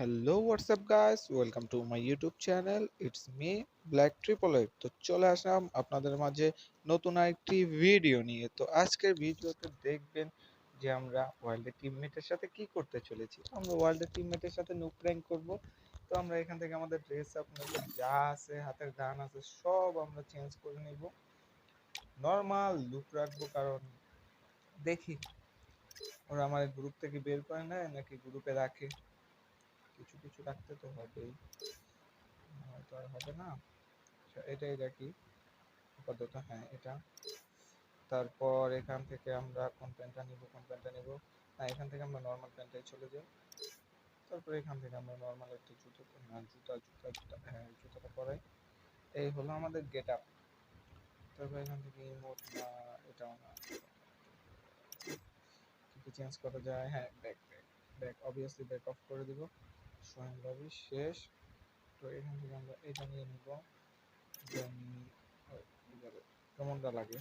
Hello WhatsApp guys welcome to my YouTube channel it's me black triple তো চলে আসলাম আপনাদের মাঝে নতুন আরেকটি ভিডিও নিয়ে। তো আজকের ভিডিওতে দেখবেন যে আমরা ওয়ার্ল্ডের টিমমেটের সাথে কি করতে চলেছি। আমরা ওয়ার্ল্ডের টিমমেটের সাথে নুক র্যাঙ্ক করব। তো আমরা এখান থেকে আমাদের ড্রেস আপ যা আছে, হাতের গান আছে, সব আমরা চেঞ্জ করে নিব। নর্মাল লুক রাখব, কারণ দেখি। ওরা আমার গ্রুপ থেকে বের করে নেয়, নাকি গ্রুপে রাখে। কিছু কিছু রাখতে তো হবেই। হয়তো আর হবে না। আচ্ছা, এটাই রাখি আপাতত হ্যাঁ এটা। তারপর এখান থেকে আমরা কোন প্যান্টটা নিব কোন প্যান্টটা নিব? না এখান থেকে আমরা নর্মাল প্যান্টটাই চলে যাই। তারপর এখান থেকে আমরা নর্মাল একটা জুতো না জুতা জুতা জুতা হ্যাঁ জুতাটা পরাই। এই হলো আমাদের গেট আপ তারপর এখান থেকে ইমোট না এটাও না। চেঞ্জ করা যায়? হ্যাঁ back back back obviously back off করে দিব। সোহেন লবি শেষ। তো এখান থেকে আমরা এটা নিয়ে নিব। কেমনটা লাগে?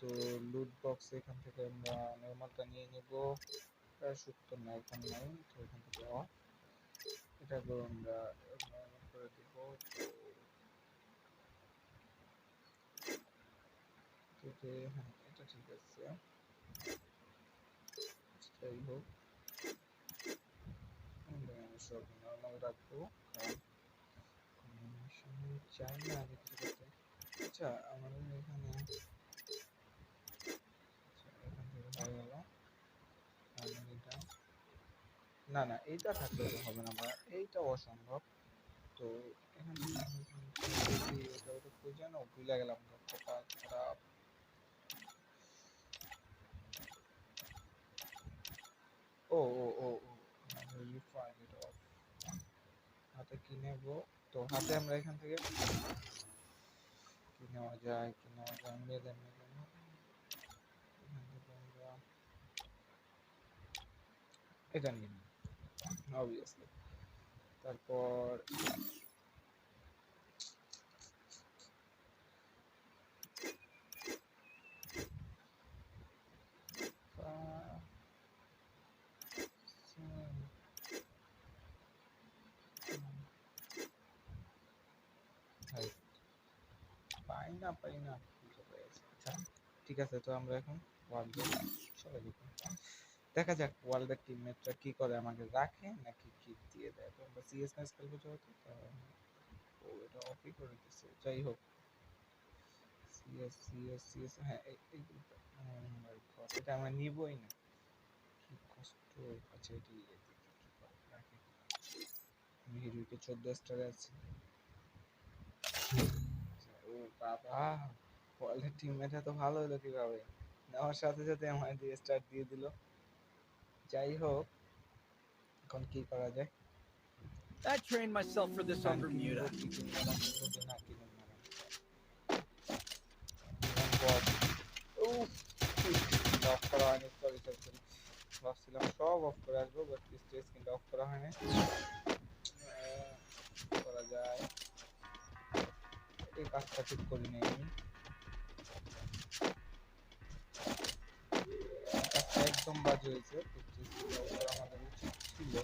তো লুট বক্স এখান থেকে আমরা নর্মালটা নিয়ে নিব। তো না, এখন নাই, তো এখান থেকে অফ এটাকেও আমরা করে দিব, তো হ্যাঁ এটা ঠিক আছে। যাই হোক আমি সব নর্মাল রাখব চাই না আগে করতে আচ্ছা আমাদের এখানে আচ্ছা থেকে হয়ে না না এইটা থাকলে হবে না বা এইটা অসম্ভব তো এখান থেকে এটা ভুলে গেলাম খারাপ ও ও ও ও really find হাতে কি নেব? তো হাতে আমরা এখান থেকে কি নেওয়া যায়, কি নেওয়া যায়? মেলে মেলে এটা নিয়ে তারপর আহ, হুম, ভাই, পাই না। আচ্ছা ঠিক আছে, তো আমরা এখন ওয়ার্ল্ডে যাব দেখা যাক ওয়ার্ল্ডের টিমমেটরা কি করে, আমাকে রাখে নাকি কিক দিয়ে দেয়। তো আমরা সিএস ম্যাচ খেলব যেহেতু ও এটা অফই করে দিচ্ছে যাই হোক। সিএস সিএস সিএস হ্যাঁ গ্রুপটা এটা আমরা নিবই না। কি কষ্ট আচ্ছা এটি কি আমি চোদ্দ স্টারে আছি। ও বাবা ওয়ার্ল্ডের টিমমেট এত ভালো হলো কীভাবে? নেওয়ার সাথে সাথে আমার দিয়ে স্টার্ট দিয়ে দিল। যাই হোক এখন কি করা যায়? I trained myself for this on গান কিনবো, Bermuda. কি কিনবো না কিনবো কি না কিনবো না। নিলাম বট। উফ, অফ করা হয়নি সরি সরি সরি ভাবছিলাম সব অফ করে আসব বাট স্টেজ কিন্তু অফ করা হয়নি। এই কাজটা ঠিক করিনি আমি। কাজটা একদম বাজে হয়েছে করা আমাদের উচিত ছিল।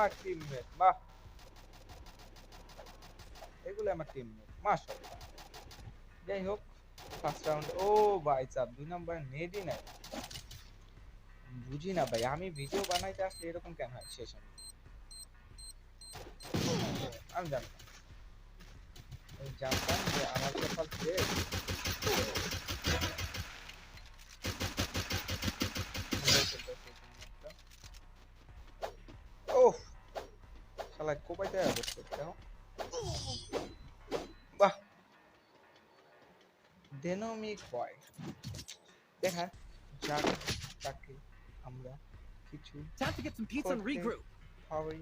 আমার টিমমেট বাহ। এগুলো আমার টিমমেট মাশাআল্লাহ। যাই হোক ফার্স্ট রাউন্ড ও ভাই সাব, দুই নম্বর নেডই নাই বুঝি না ভাই, আমি ভিডিও বানাইতে আসলে এরকম কেন হয়? শেষ আমি আমি জানতাম। জানতাম যে আমার কপাল শালা কোপাইতে বসছে দেখো বাহ ডেনোমিক বয় দেখা যাক তাকে আমরা কিছু Time to get some pizza and Okay. regroup. হবেই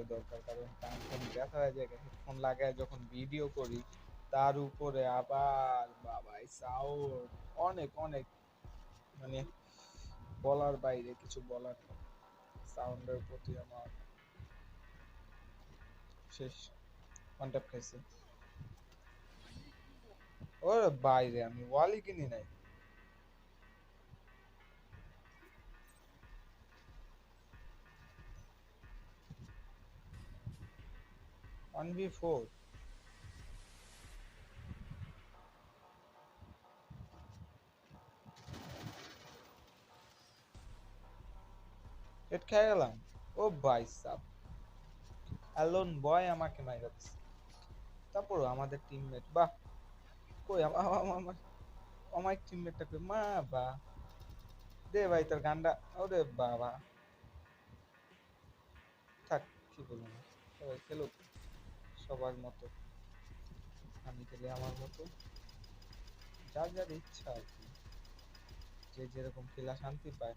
করাই দরকার, কারণ কান ফোন ব্যথা হয়ে যায় হেডফোন লাগায় যখন ভিডিও করি, তার উপরে আবার বাবা সাউন্ড অনেক অনেক মানে বলার বাইরে, কিছু বলার সাউন্ডের প্রতি আমার শেষ কন্ট্যাক্ট খাইছে ওর বাইরে, আমি ওয়ালই কিনি নাই। ওয়ান বি ফোর হেড খেয়ে গেলাম ও ভাই সাব। অ্যালোন বয় আমাকে মাইরা দিছে। তারপরও আমাদের টিমমেট বাহ। কই আমা- আমা- আমার আমার টিমমেটটা কই? মা বা। দে ভাই তোর গান্ডা ওরে বাবা। থাক, কি বলব। না সবাই খেলুক। সবার মতো। আমি খেলে আমার মতো। যার যার ইচ্ছা আর কি। যে যেরকম খেলা শান্তি পায়।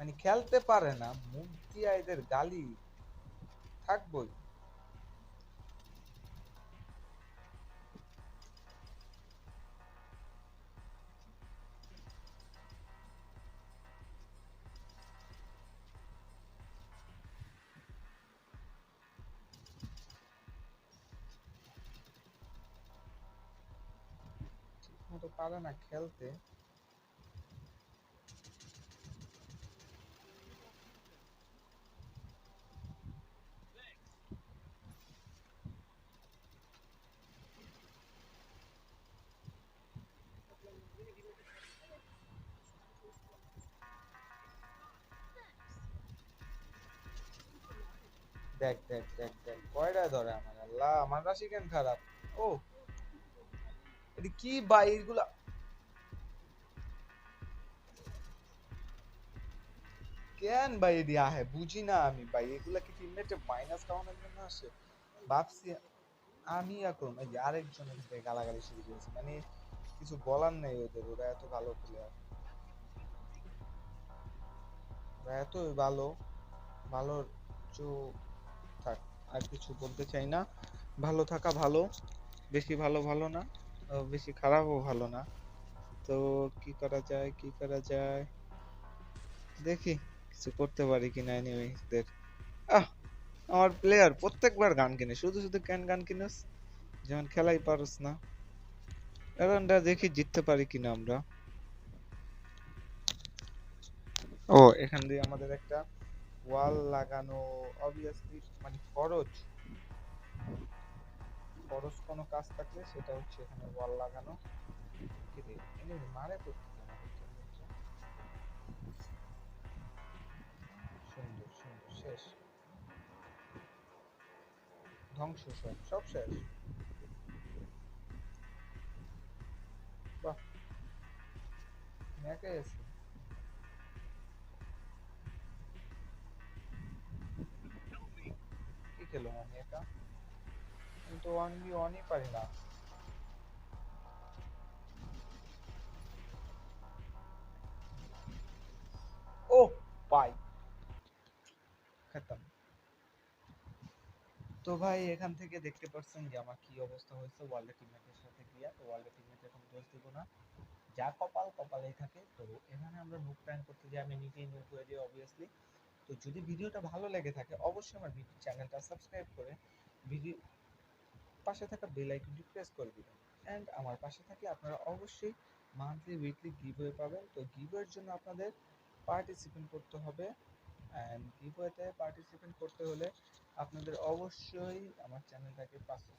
মানে খেলতে পারে না, মুখ দিয়া গালি থাকবই। ঠিকমতো পারে না খেলতে। দেখ দেখ দেখ দেখ, কয়টা ধরে আমার? আল্লাহ, আমার রাশি কেন খারাপ? ও এটা কি ভাই এগুলা কেন ভাই এদি আহে? বুঝি না আমি ভাই এগুলা কি টিমমেটে মাইনাস খাওয়ানোর জন্য আসে? ভাবছি আমি এখন যে আরেকজনের সাথে গালাগালি শুরু করেছি। মানে কিছু বলার নেই ওদের, ওরা এত ভালো প্লেয়ার ওরা এতই ভালো ভালো চো থাক, আর কিছু বলতে চাই না। ভালো থাকা ভালো, বেশি ভালো ভালো না। বেশি খারাপও ভালো না। তো কি করা যায়, কি করা যায়? দেখি কিছু করতে পারি কিনা এনিওয়েদের আহ, আমার প্লেয়ার প্রত্যেকবার গান কিনে, শুধু শুধু কেন গান কিনস? যেমন খেলাই পারস না। এরানটা দেখি জিততে পারি কিনা আমরা। ও, এখান দিয়ে আমাদের একটা ওয়াল লাগানো অবভিয়াসলি মানে খরচ। খরচ কোনো কাজ থাকলে সেটা হচ্ছে এখানে ওয়াল লাগানো। মারে তো আমাদের teammate রা। সুন্দর সুন্দর, শেষ। ধ্বংস সব সব শেষ। বাহ। একাই আছি? তো ওয়ান বি ওয়ানই পারি না। ও পাই খেতাম। তো ভাই, এখান থেকে দেখতে পাচ্ছেন যে আমার কি অবস্থা হয়েছে ওয়ার্ল্ড টিমমেটের সাথে গিয়া। তো ওয়ার্ল্ড টিমমেট এখন দোষ দিব না। যা কপাল, কপালেই থাকে। তো এখানে আমরা নুক প্ল্যান করতে যাই, আমি নিজেই নুক হয়ে যাই অবভিয়াসলি তো যদি ভিডিওটা ভালো লেগে থাকে, অবশ্যই আমার চ্যানেলটা সাবস্ক্রাইব করে। ভিডিও পাশে থাকা বেল আইকনটি প্রেস করে দিবেন। অ্যান্ড আমার পাশে থাকলে আপনারা অবশ্যই মান্থলি উইকলি গিভওয়ে পাবেন। তো গিভওয়ের জন্য আপনাদের পার্টিসিপেট করতে হবে। অ্যান্ড গিভওয়েতে পার্টিসিপেট করতে হলে আপনাদের অবশ্যই আমার চ্যানেলটাকে পাঁচশো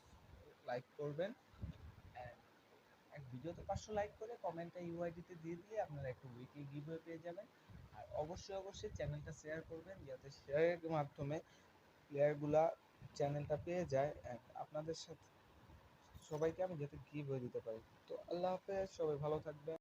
লাইক করবেন। এক ভিডিওতে পাঁচশো লাইক করে কমেন্টটা ইউআইডিতে দিয়ে দিলে আপনারা একটা উইকলি গিভওয়ে পেয়ে যাবেন। আর অবশ্যই অবশ্যই চ্যানেলটা শেয়ার করবেন। যাতে শেয়ারের মাধ্যমে প্লেয়ারগুলা চ্যানেলটা পেয়ে যায় আপনাদের সাথে সবাইকে আমি যাতে গিভ দিতে পারি। তো আল্লাহ হাফেজ, সবাই ভালো থাকবেন।